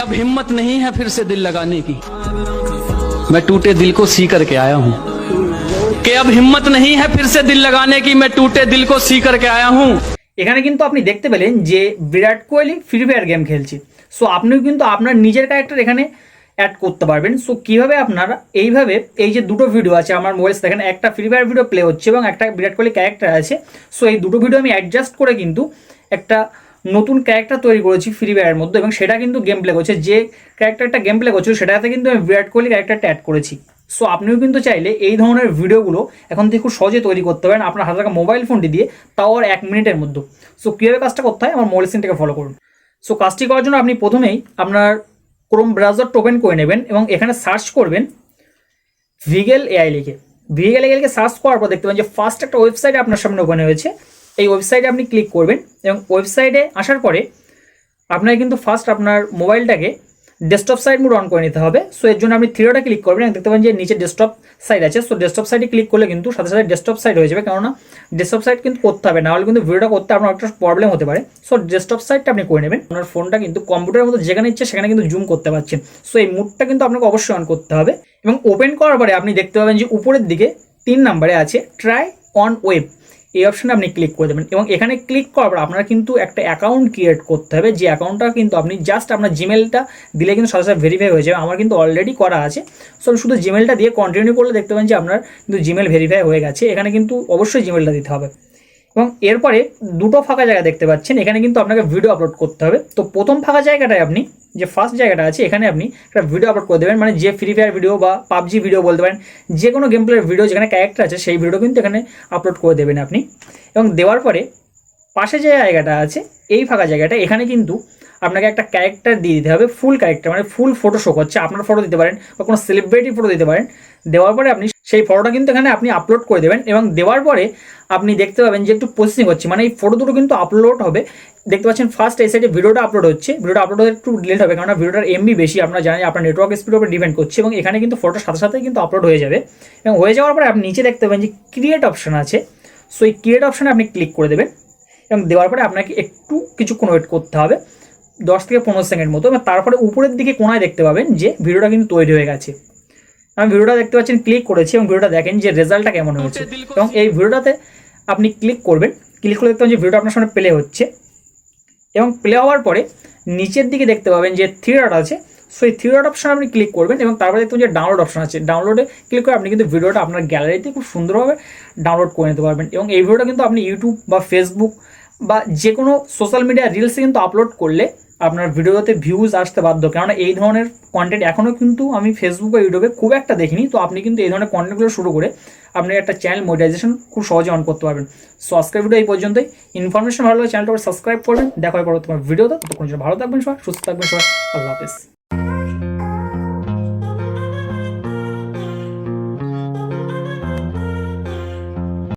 अब हिम्मत नहीं है फिर से दिल लगाने की मैं टूटे दिल को सी करके आया हूँ कि अब हिम्मत नहीं है फिर से दिल लगाने की मैं टूटे दिल को सी करके आया हूँ এখানে কিন্তু আপনি দেখতে পেলেন যে Virat Kohli Free Fire game খেলছে সো আপনিও কিন্তু আপনার নিজের ক্যারেক্টার এখানে অ্যাড করতে পারবেন সো কিভাবে আপনারা এইভাবে এই যে দুটো ভিডিও আছে আমার মোবাইল দেখেন একটা ফ্রি ফায়ার ভিডিও প্লে হচ্ছে এবং একটা বিরাট কোহলি ক্যারেক্টার আছে সো এই দুটো ভিডিও আমি অ্যাডজাস্ট করে কিন্তু একটা নতুন ক্যারেক্টার তৈরি করেছি ফ্রি ফায়ারের মধ্যে এবং সেটা কিন্তু গেম প্লে করছে। যে ক্যারেক্টারটা গেম প্লে করছিল, সেটাতে কিন্তু আমি বিরাট কোহলি ক্যারেক্টারটা অ্যাড করেছি। সো আপনিও কিন্তু চাইলে এই ধরনের ভিডিওগুলো এখন থেকে খুব সহজে তৈরি করতে পারেন আপনার হাতে থাকা মোবাইল ফোনটি দিয়ে, তাও আর এক মিনিটের মধ্যে। সো কীভাবে কাজটা করতে হয়? আমার মোবাইল সিনটাকে ফলো করুন। সো কাজটি করার জন্য আপনি প্রথমেই আপনার ক্রোম ব্রাউজারটা ওপেন করে নেবেন এবং এখানে সার্চ করবেন ভিগেল এআই লিখে। ভিগেল এআইকে সার্চ করার পর দেখতে পাবেন যে ফার্স্ট একটা ওয়েবসাইট আপনার সামনে ওপেন হয়েছে। এই ওয়েবসাইটে আপনি ক্লিক করবেন এবং ওয়েবসাইটে আসার পরে আপনাকে কিন্তু ফার্স্ট আপনার মোবাইলটাকে ডেস্কটপ সাইড মোড অন করে নিতে হবে। সো এর জন্য আপনি থ্রিওটা ক্লিক করবেন। এবং দেখতে পাবেন যে নিচে ডেস্কটপ সাইড আছে। সো ডেস্কটপ সাইডে ক্লিক করলে কিন্তু সাথে সাথে ডেস্কটপ সাইড হয়ে যাবে। কেননা ডেস্কটপ সাইড কিন্তু করতে হবে। নাহলে কিন্তু ভিডিওটা করতে আপনার একটা প্রবলেম হতে পারে। সো ডেস্কটপ সাইডটা আপনি করে নেবেন। আপনার ফোনটা কিন্তু কম্পিউটারের মতো যেখানে ইচ্ছে সেখানে কিন্তু জুম করতে পারছেন। সো এই মুডটা কিন্তু আপনাকে অবশ্যই অন করতে হবে। এবং ওপেন করার পরে আপনি দেখতে পাবেন যে উপরের দিকে তিন নাম্বারে আছে ট্রাই অন ওয়েব এই অপশানে আপনি ক্লিক করে দেবেন এবং এখানে ক্লিক করার পর আপনার কিন্তু একটা অ্যাকাউন্ট ক্রিয়েট করতে হবে। যে অ্যাকাউন্টটা কিন্তু আপনি জাস্ট আপনার জিমেলটা দিলে কিন্তু সাথে ভেরিফাই হয়ে যাবে। আমার কিন্তু অলরেডি করা আছে। সো শুধু জিমেলটা দিয়ে কন্টিনিউ করলে দেখতে পাবেন যে আপনার কিন্তু জিমেল ভেরিফাই হয়ে গেছে। এখানে কিন্তু অবশ্যই জিমেলটা দিতে হবে। এবং এরপরে দুটো ফাঁকা জায়গা দেখতে পাচ্ছেন। এখানে কিন্তু আপনাকে ভিডিও আপলোড করতে হবে। তো প্রথম ফাঁকা জায়গাটায় আপনি, যে ফার্স্ট জায়গাটা আছে, এখানে আপনি একটা ভিডিও আপলোড করে দেবেন। মানে যে ফ্রি ফায়ার ভিডিও বা পাবজি ভিডিও বলতে পারেন যে কোনো গেম প্লের ভিডিও যেখানে ক্যারেক্টার আছে, সেই ভিডিও কিন্তু এখানে আপলোড করে দেবেন আপনি। এবং দেওয়ার পরে পাশে যে জায়গাটা আছে, এই ফাঁকা জায়গাটা, এখানে কিন্তু আপনাকে একটা ক্যারেক্টার দিয়ে দিতে হবে ফুল ক্যারেক্টার মানে ফুল ফটো শো আপনার ফটো দিতে পারেন বা কোনো সেলিব্রিটি ফটো দিতে পারেন। দেওয়ার পরে আপনি সেই ফটোটা কিন্তু এখানে আপনি আপলোড করে দেবেন এবং দেওয়ার পরে আপনি দেখতে পাবেন যে একটু প্রসেসিং হচ্ছে। মানে এই ফটো দুটো কিন্তু আপলোড হবে। দেখতে পাচ্ছেন ফার্স্ট এই সাইডে ভিডিওটা আপলোড হচ্ছে। ভিডিওটা আপলোড হতে একটু লেট হবে কারণ ভিডিওটার এমবি বেশি। আপনারা জানেন আপনার নেটওয়ার্ক স্পিডের উপর ডিপেন্ড করছে এবং এখানে কিন্তু ফটোর সাথে সাথে কিন্তু আপলোড হয়ে যাবে। এবং হয়ে যাওয়ার পরে আপনি নিচে দেখতে পাবেন যে ক্রিয়েট অপশন আছে। সো এই ক্রিয়েট অপশানে আপনি ক্লিক করে দেবেন এবং দেওয়ার পরে আপনাকে একটু কিছুক্ষণ ওয়েট করতে হবে। দশ থেকে পনেরো সেকেন্ড মতো। এবং তারপরে উপরের দিকে কোনায় দেখতে পাবেন যে ভিডিওটা কিন্তু তৈরি হয়ে গেছে। আমি ভিডিওটা দেখতে পাচ্ছেন ক্লিক করেছি এবং ভিডিওটা দেখেন যে রেজাল্টটা কেমন হয়েছে। এবং এই ভিডিওটাতে আপনি ক্লিক করবেন ক্লিক করে দেখতে পাবেন যে ভিডিওটা আপনার সামনে প্লে হচ্ছে। এবং প্লে হওয়ার পরে নিচের দিকে দেখতে পাবেন যে ডট আছে। সো এই ডট অপশন আপনি ক্লিক করবেন এবং তারপরে দেখতে যে ডাউনলোড অপশন আছে। ডাউনলোডে ক্লিক করে আপনি কিন্তু ভিডিওটা আপনার গ্যালারিতে খুব সুন্দরভাবে ডাউনলোড করে নিতে পারবেন। এবং এই ভিডিওটা কিন্তু আপনি ইউটিউব বা ফেসবুক বা যে কোনো সোশ্যাল মিডিয়া রিলসে কিন্তু আপলোড করলে আপনার ভিডিওতে ভিউজ আসতে বাধ্য। কেননা এই ধরনের কন্টেন্ট এখনও কিন্তু আমি ফেসবুক বা ইউটিউবে খুব একটা দেখিনি। তো আপনি কিন্তু এই ধরনের কন্টেন্টগুলো শুরু করে আপনি একটা চ্যানেল মোটিভাইজেশন খুব সহজে অন করতে পারবেন। সো আজকের ভিডিও এই পর্যন্তই। ইনফরমেশন ভালো লাগে চ্যানেলটা সাবস্ক্রাইব করবেন। দেখা হয় তোমার ভিডিওতে ততক্ষণ ভালো থাকবেন সবাই, সুস্থ থাকবেন সবাই। আল্লাহ হাফেজ।